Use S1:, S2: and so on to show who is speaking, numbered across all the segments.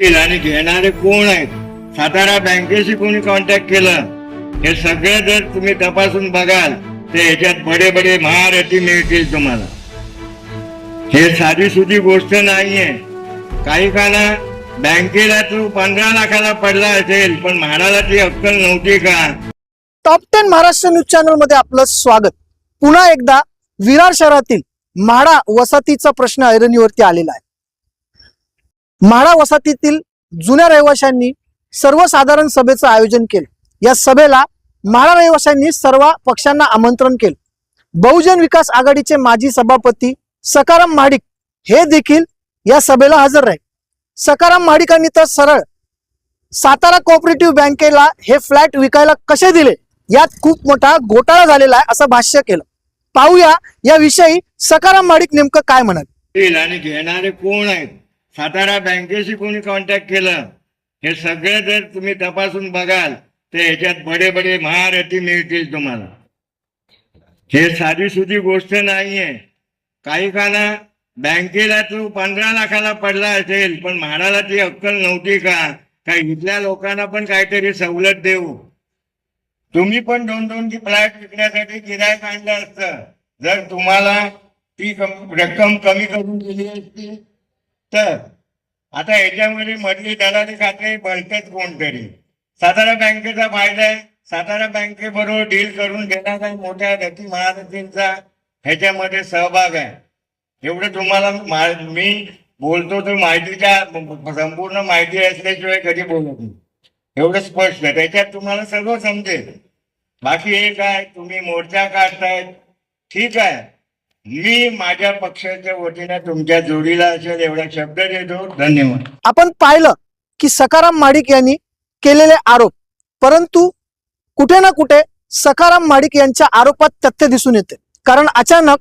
S1: आणि घेणारे कोण आहेत? सातारा बँकेशी कोणी कॉन्टॅक्ट केलं? हे सगळं जर तुम्ही तपासून बघाल तर ह्याच्यात बडे बडे महारथी मिळतील तुम्हाला. हे साधी सुधी गोष्ट नाहीये. काही काना बँकेला तू पंधरा लाखाला पडला असेल पण म्हाडाला ती अक्कल नव्हती का?
S2: टॉप टेन महाराष्ट्र न्यूज चॅनलमध्ये आपलं स्वागत. पुन्हा एकदा विरार शहरातील म्हाडा वसाहतीचा प्रश्न ऐरणीवरती आलेला आहे. म्हाडा वसाहतीतील जुन्या रहिवाशांनी सर्वसाधारण सभेचं आयोजन केलं. या सभेला म्हाडा रहिवाशांनी सर्व पक्षांना आमंत्रण केलं. बहुजन विकास आघाडीचे माजी सभापती सकाराम महाडिक हे देखील या सभेला हजर राहील. सकाराम महाडिकांनी तर सरळ सातारा कोऑपरेटिव्ह बँकेला हे फ्लॅट विकायला कसे दिले? यात खूप मोठा घोटाळा झालेला आहे असं भाष्य केलं. पाहूया याविषयी सकाराम माडिक नेमकं काय
S1: म्हणत आणि घेणारे कोण आहेत? सातारा बँकेशी कोणी कॉन्टॅक्ट केलं हे सगळं जर तुम्ही तपासून बघाल तर ह्याच्यात बडे बडे महारथी मिळतील तुम्हाला. हे साधी सुधी गोष्ट नाहीये. काही काना बँकेला तू पंधरा लाखाला पडला असेल पण म्हाडाला ती अक्कल नव्हती का? काही इथल्या लोकांना पण काहीतरी सवलत देऊ? तुम्ही पण दोन दोन फ्लॅट विकण्यासाठी गिरायक आणलं असतं. जर तुम्हाला ती कम- रक्कम कमी करून दिली असती तर आता याच्यामध्ये मधली दलाली खाते बळकत कोणतरी? सातारा बँकेचा फायदा आहे. सातारा बँकेबरोबर डील करून देणारा मोठ्या गती महारथींचा ह्याच्यामध्ये सहभाग आहे. एवढं तुम्हाला मा- मी बोलतो तर माहितीच्या संपूर्ण माहिती असल्याशिवाय कधी बोलत नाही. एवढं स्पष्ट आहे. त्याच्यात तुम्हाला सगळं समजेल. बाकी हे काय? तुम्ही मोर्चा काढतायत ठीक आहे. मी माझ्या पक्षाच्या वतीने तुमच्या जोडीला असेल एवढा शब्द देतो. धन्यवाद.
S2: आपण पाहिलं की सकाराम माडिक यांनी केलेले आरोप परंतु कुठे ना कुठे सकाराम माडिक यांच्या आरोपात तथ्य दिसून येते. कारण अचानक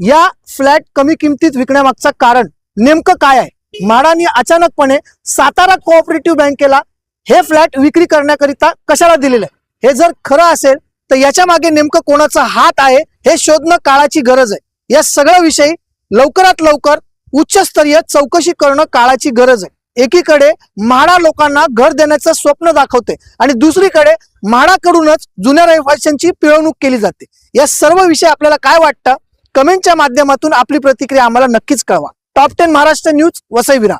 S2: या फ्लॅट कमी किमतीत विकण्यामागचं कारण नेमकं काय आहे? म्हाडानी अचानकपणे सातारा कोऑपरेटिव्ह बँकेला हे फ्लॅट विक्री करण्याकरिता कशाला दिलेलं आहे? हे जर खरं असेल तर याच्या मागे नेमकं कोणाचा हात आहे हे शोधणं काळाची गरज आहे. या सगळ्या विषयी लवकरात लवकर उच्चस्तरीय चौकशी करणं काळाची गरज आहे. एकीकडे म्हाडा लोकांना घर देण्याचं स्वप्न दाखवते आणि दुसरीकडे म्हाडाकडूनच जुन्या रहिवाशांची पिळवणूक केली जाते. या सर्व विषय आपल्याला काय वाटतं? कमेंटच्या माध्यमातून आपली प्रतिक्रिया आम्हाला नक्कीच कळवा. Top ten Maharashtra news वसईविरा